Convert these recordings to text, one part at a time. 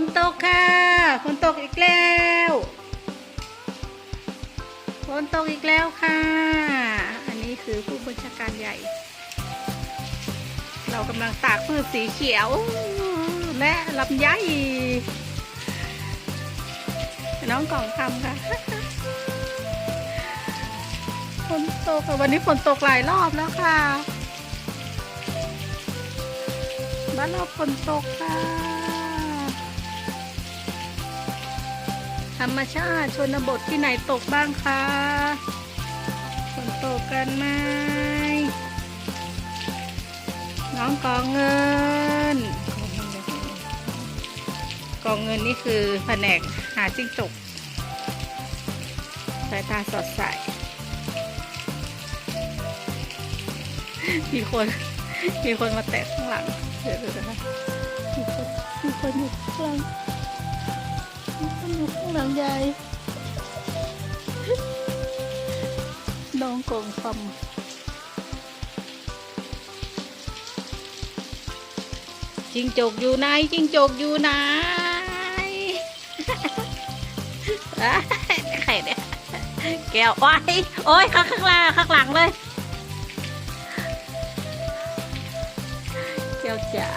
นตกค่ะฝนตกอีกแล้วฝนตกอีกแล้วค่ะ อันนี้คือผู้บัญชาการใหญ่ เรากำลังตากพืชสีเขียว และลำไยน้องกล่องคำค่ะฝนตกวันนี้ฝนตกหลายรอบแล้วค่ะบ้านเราฝนตกค่ะ รรมชาติชนบทที่ไหนตกบ้างคะฝนตกกันไหมน้องกองเงิน กองเงินนี่คือแผนกหาจิ้งจกสายตาสดใสมีคนมีคนมาแตะข้างหลังเดี๋ยวดูนะคะมีคนมีคนอยู่ข้างหลัง อยู่ข้างหลังยายน้องกองคำจิงจกอยู่ไหนจิงจกอยู่ไหนเอ้ยใครเนี่ยแก้วโอ้ยโอ้ยข้างข้างล่างข้างหลังเลย แก้วจ๋า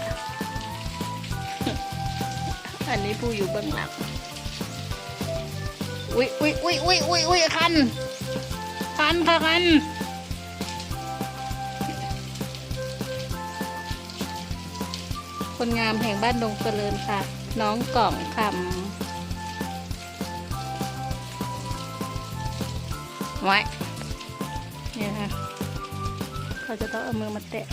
อันนี้ผู้อยู่เบื้องหลัง อุ้ยอุ้ยอุ้ยอุ้ยอุ้ยอุ้ยคัน คันค่ะคันคนงามแห่งบ้านดงเจริญค่ะ น้องกล่องคำไว้เนี่ยค่ะ เขาจะต้องเอามือมาแตะ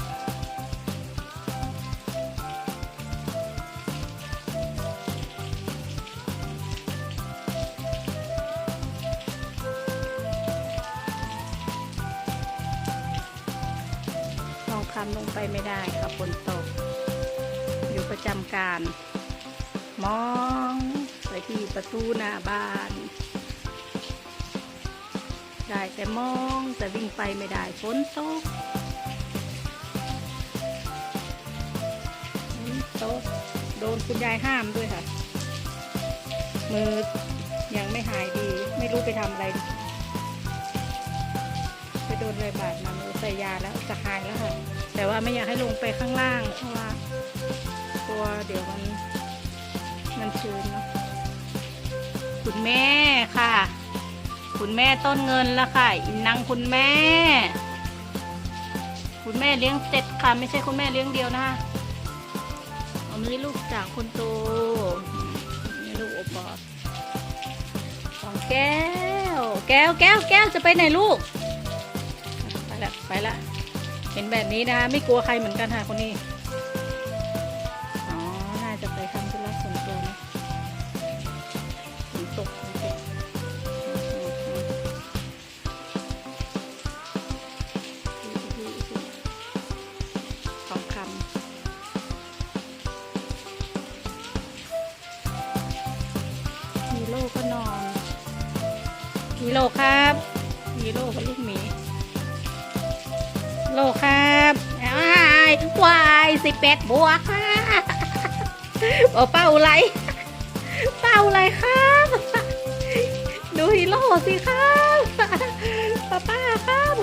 ทองคำลงไปไม่ได้ค่ะฝนตก อยู่ประจำการ มองไปที่ประตูหน้าบ้าน ได้แต่มองแต่วิ่งไปไม่ได้ฝนตกฝนตกโดนคุณยายห้ามด้วยค่ะ มือยังไม่หายดี ไม่รู้ไปทำอะไรไปโดนอะไรบาดมามือใส่ยาแล้วจะหายแล้วค่ะ แต่ว่าไม่อยากให้ลงไปข้างล่างเพราะว่ากลัวเดี๋ยวมันมันชื้นเนาะคุณแม่ค่ะ คุณแม่ต้นเงินแล้วค่ะ อินนังคุณแม่ คุณแม่เลี้ยงเจ็ดค่ะ ไม่ใช่คุณแม่เลี้ยงเดียวนะคะอันนี้ลูกจากคนโตนี่ลูกโอปอของแก้ว แก้วแก้วแก้วจะไปไหนลูก ไปละไปละ เห็นแบบนี้นะคะไม่กลัวใครเหมือนกันค่ะคนนี้ อ๋อ น่าจะไปทำธุระส่วนตัวนะฝนตกฝนตกอืมอืมอืมดูดูดูทองคำฮีโร่ก็นอนฮีโร่ครับฮีโร่กับลูกหมี โลครับอ้ายวายสิบแปดบวกค่ะโอเป้าไร เป้าไรครับ ดูฮีโร่สิครับป้าป้าครับ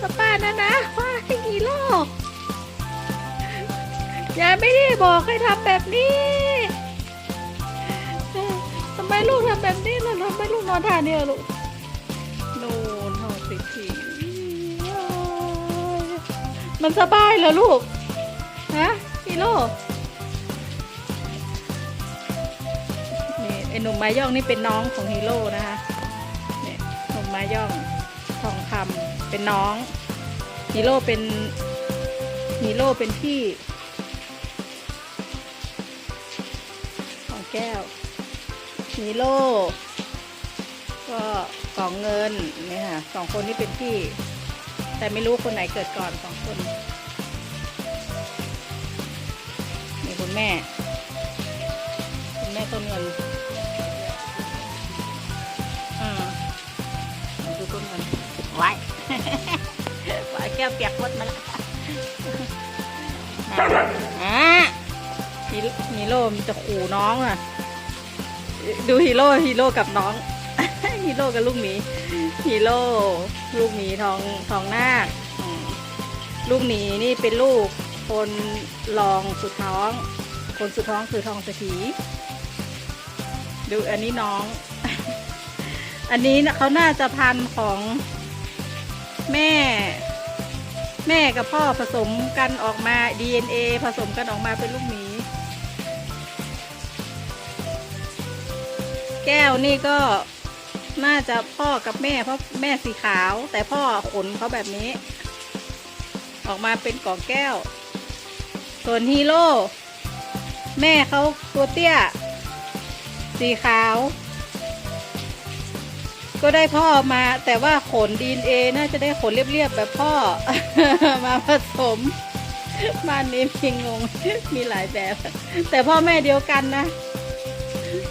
ป้าป้านะนะว่าฮีโร่ยายไม่ได้บอกให้ทำแบบนี้ทำไมลูกทำแบบนี้ล่ะทำไมลูกนอนท่าเนี่ยลูกโน่นหอติดที มันสบายเหรอลูก ฮะฮีโร่นี่ไอหนุ่มไม้ย่องนี่เป็นน้องของฮีโร่นะคะเนี่ยหนุ่มไม้ย่องทองคำเป็นน้องฮีโร่เป็นฮีโร่เป็นพี่ของแก้วฮีโร่ก็กล่องเงินเนี่ยค่ะสองคนนี้เป็นพี่ แต่ไม่รู้คนไหนเกิดก่อนสองคนนี่คุณแม่ คุณแม่ต้นเงินอืมดูต้นเงินไว้ไว้แก้วเปียกรถมาแล้วอ่าฮีฮีโร่ฮีโร่จะขู่น้องอะ ดูฮีโร่ฮีโร่กับน้อง ฮีโร่กับลูกหมีฮีโร่ลูกหมีทองทองนาคลูกหมีนี่เป็นลูกคนรองสุดท้อง คนสุดท้องคือทองเศรษฐีดูอันนี้น้อง อันนี้เขาน่าจะพันของแม่ แม่กับพ่อผสมกันออกมา DNA ผสมกันออกมาเป็นลูกหมีแก้วนี่ก็ น่าจะพ่อกับแม่เพราะแม่สีขาว แต่พ่อขนเขาแบบนี้ ออกมาเป็นกล่องแก้ว ส่วนฮีโร่แม่เขาตัวเตี้ย สีขาว ก็ได้พ่อมา แต่ว่าขนดีเอน่าจะได้ขนเรียบๆแบบพ่อ มาผสมบ้านนี้มีงงมีหลายแบบ แต่พ่อแม่เดียวกันนะ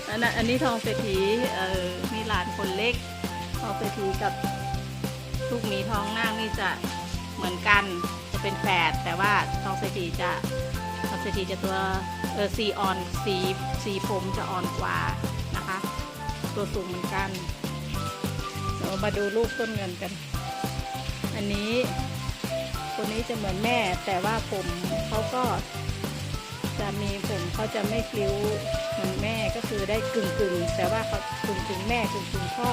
อันนั้นอันนี้ทองเศรษฐีเออานคนเล็กทองเศรษฐีกับลูกหมีท้องนางนี่จะเหมือนกันจะเป็นแฝดแต่ว่าทองเศรษฐีจะทองเศรษฐีจะตัวเออสีอ่อนสีสีผมจะอ่อนกว่านะคะ ตัวสูงเหมือนกันเรามาดูลูกต้นเงินกัน อันนี้คนนี้จะเหมือนแม่แต่ว่าผมเขาก็ จะมีผมเขาจะไม่คิ้วเหมือนแม่ก็คือได้กึ่งกึ่งแต่ว่าเขากึ่งกึ่งแม่กึ่งกึ่งพ่อ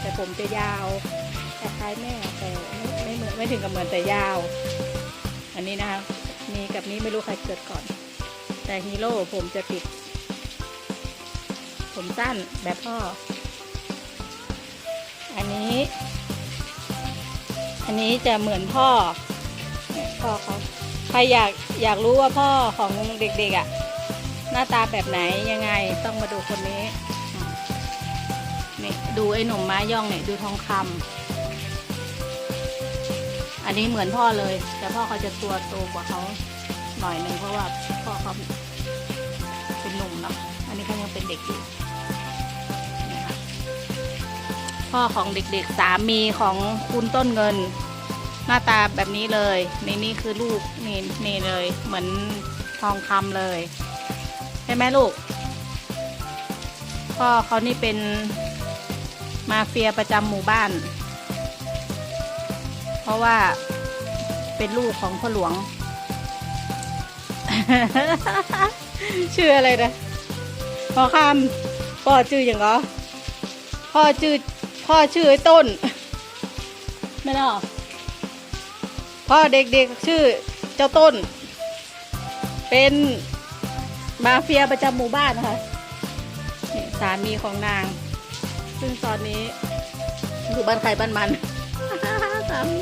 แต่ผมจะยาวคล้ายแม่แต่ไม่เหมือนไม่ถึงกับเหมือนแต่ยาว อันนี้นะคะมีกับนี้ไม่รู้ใครเกิดก่อน แต่ฮีโร่ผมจะติด ผมสั้นแบบพ่อ อันนี้ อันนี้จะเหมือนพ่อพ่อเขา ใครอยากอยากรู้ว่าพ่อของเด็กๆอะ่ะ หน้าตาแบบไหนยังไงต้องมาดูคนนี้นี่ดูไอ้หนุ่มม้าย่องเนี่ยดูทองคำอันนี้เหมือนพ่อเลย แต่พ่อเขาจะตัวโตกว่าเขาหน่อยหนึ่งเพราะว่าพ่อเขาเป็นหนุ่มเนาะอันนี้เขายังเป็นเด็กอยู่พ่อของเด็กๆสามีของคุณต้นเงิน หน้าตาแบบนี้เลยนี่นี่คือลูกนี่นี่เลย เหมือนทองคำเลยใช่ไหมลูกพ่อเขานี่เป็นมาเฟียประจำหมู่บ้าน เพราะว่าเป็นลูกของพ่อหลวง ชื่ออะไรนะพ่อคำพ่อชื่ออย่างเหรอพ่อชื่อพ่อชื่อไอ้ต้นไม่หรอ พ่อเด็กๆชื่อเจ้าต้น เป็นมาเฟียประจำหมู่บ้านนะคะนี่สามีของนาง ซึ่งตอนนี้อยู่บ้านใครบ้านมัน สามี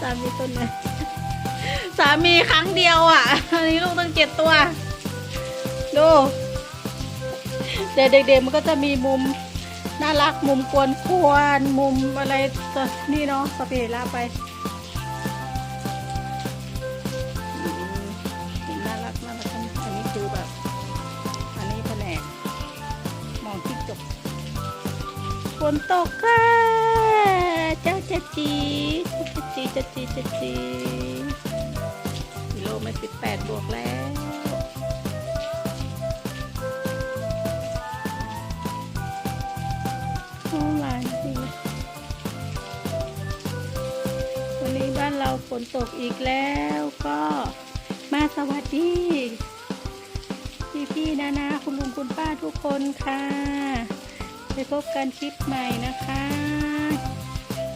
สามีต้นนี่ยสามีครั้งเดียวอะอันนี้ลูกตั้งเจ็ดตัว ดูแต่เด็กๆมันก็จะมีมุมน่ารักมุมกวนควนๆมุมอะไรนี่เนาะสเปรย์ลาไป นตกค่ะเจ้าจะจีจะจีจะจีจะจีกิโลไม่สิบแปดบวกแล้วโอ้หลายสิวันนี้บ้านเราฝนตกอีกแล้วก็มาสวัสดีพี่พี่ๆนานาคุณลุงคุณป้าทุกคนค่ะ ไปพบกันคลิปใหม่นะคะ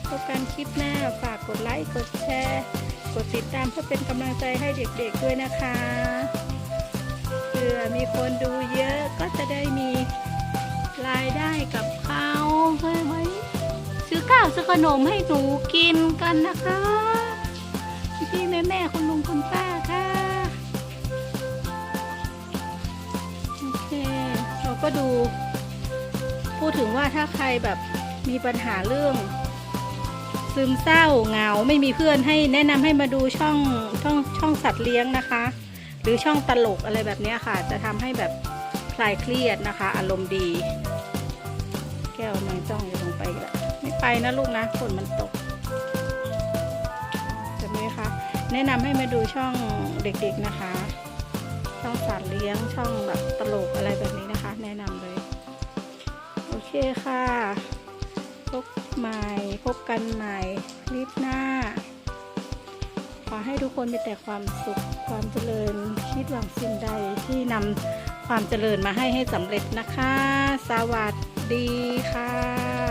พบกันคลิปหน้าฝากกดไลค์กดแชร์กดติดตามเพื่อเป็นกำลังใจให้เด็กๆด้วยนะคะเผื่อมีคนดูเยอะก็จะได้มีรายได้กับเขาเพื่อไว้ซื้อข้าวซื้อขนมให้หนูกินกันนะคะพี่ๆแม่คุณลุงคุณป้าค่ะโอเคเราก็ดู พูดถึงว่าถ้าใครแบบมีปัญหาเรื่อง ซึมเศร้าเหงาไม่มีเพื่อนให้แนะนำให้มาดูช่องช่องช่องสัตว์เลี้ยงนะคะ หรือช่องตลกอะไรแบบนี้ค่ะ จะทำให้แบบคลายเครียดนะคะ อารมณ์ดี แก้วนางจ้องอยู่ลงไปแล้วไม่ไปนะลูกนะฝนมันตกใช่ไหมคะแนะนำให้มาดูช่องเด็กๆนะคะ ช่องสารเลี้ยงช่องแบบตลกอะไรแบบนี้นะคะ แนะนำเลย เคค่ะ พบใหม่ พบกันใหม่คลิปหน้า ขอให้ทุกคนมีแต่ความสุขความเจริญ คิดหวังสิ่งใดที่นำความเจริญมาให้ให้สำเร็จนะคะ สวัสดีค่ะ